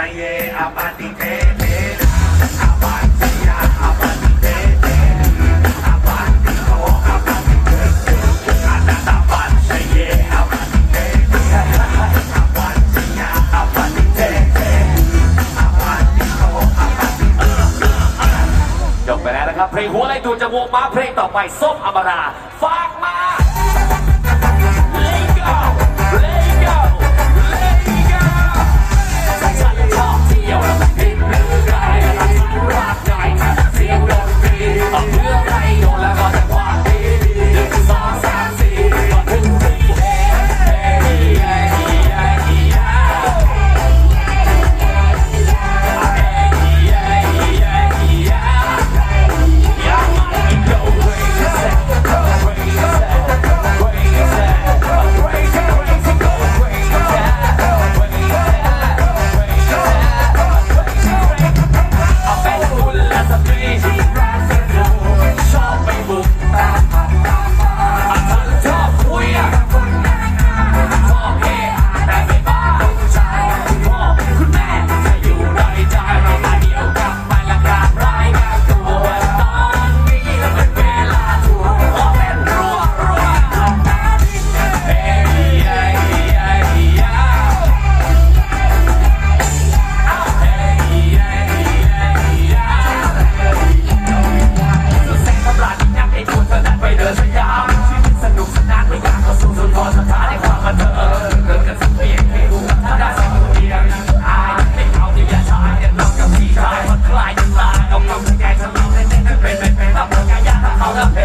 ชัเยอปาติเตเตนะอาปติยาอาปติเตเตอาปติโออาปติเตเตอานาตปันชัเยอาปติเตเตอาปติยาอาปติเตเตอาปติโออาปติเตจบไปแล้วนะครับเพลงหัวไรดูดจหวงมาเพลงต่อไปส้มอมราฝากมา กับพี่ชายมันคลายน้ำตาเอากำลังใจทำเราให้เป็นเป็นเป็นทำร่างกยากทำเขาทำเพล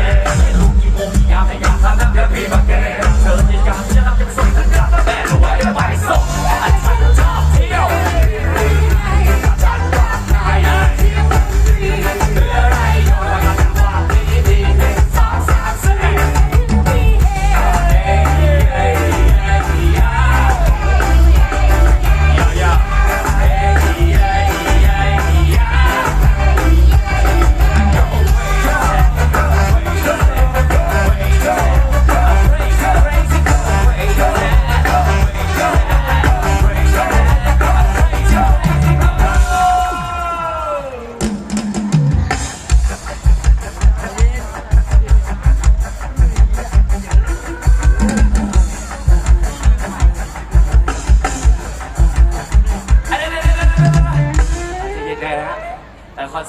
来换